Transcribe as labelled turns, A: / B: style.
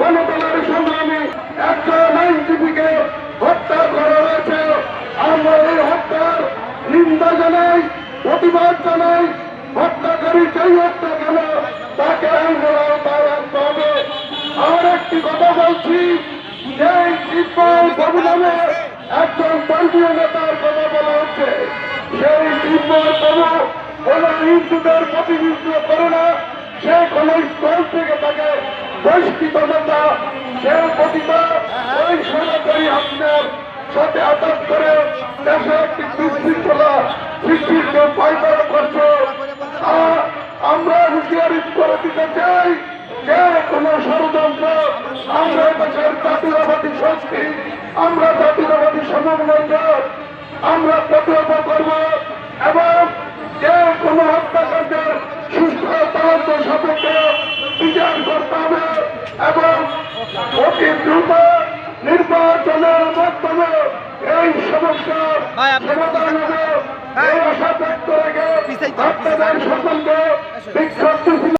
A: গণতন্ত্রের সংগ্রামে একটা আইনজীবীকে হত্যা করা হয়েছে। আমরা এই হত্যার নিন্দা জানাই, প্রতিবাদ জানাই। হত্যাকারী সেই হত্যা কেন, তাকে আইনের তার হবে। আর একটি কথা বলছি যে ইকবাল বাবু নামে একজন দলীয় নেতার কথা বলা হচ্ছে, সেই ইকবাল বাবু কোন হিন্দুদের প্রতিনিধিত্ব করে না, সে কোন স্কুল থেকে তাকে বহিষ্কৃত নেতা সে প্রতিবাদ ওই সরকারি আপনার সাথে আঘাত করে দেশে একটি বিশৃঙ্খলা সৃষ্টির যে পায়তারা করছে আমরা হুঁশিয়ারি করে দিতে চাই যে কোন ষড়যন্ত্র, আমরা দেশের জাতীয়বাদী শক্তি, আমরা জাতীয়বাদী সমন্বয় আমরা প্রতিহত করব এবং যে কোনো হত্যাকাণ্ডের সুস্থ তদন্ত সাপেক্ষে বিচার করতে হবে। দ্রুত নির্বাচনের মাধ্যমে এই সমস্যা সমাধান হবে। এই আশা ব্যক্ত রেখে আপনাদের সকলকে বিক্ষুব্ধ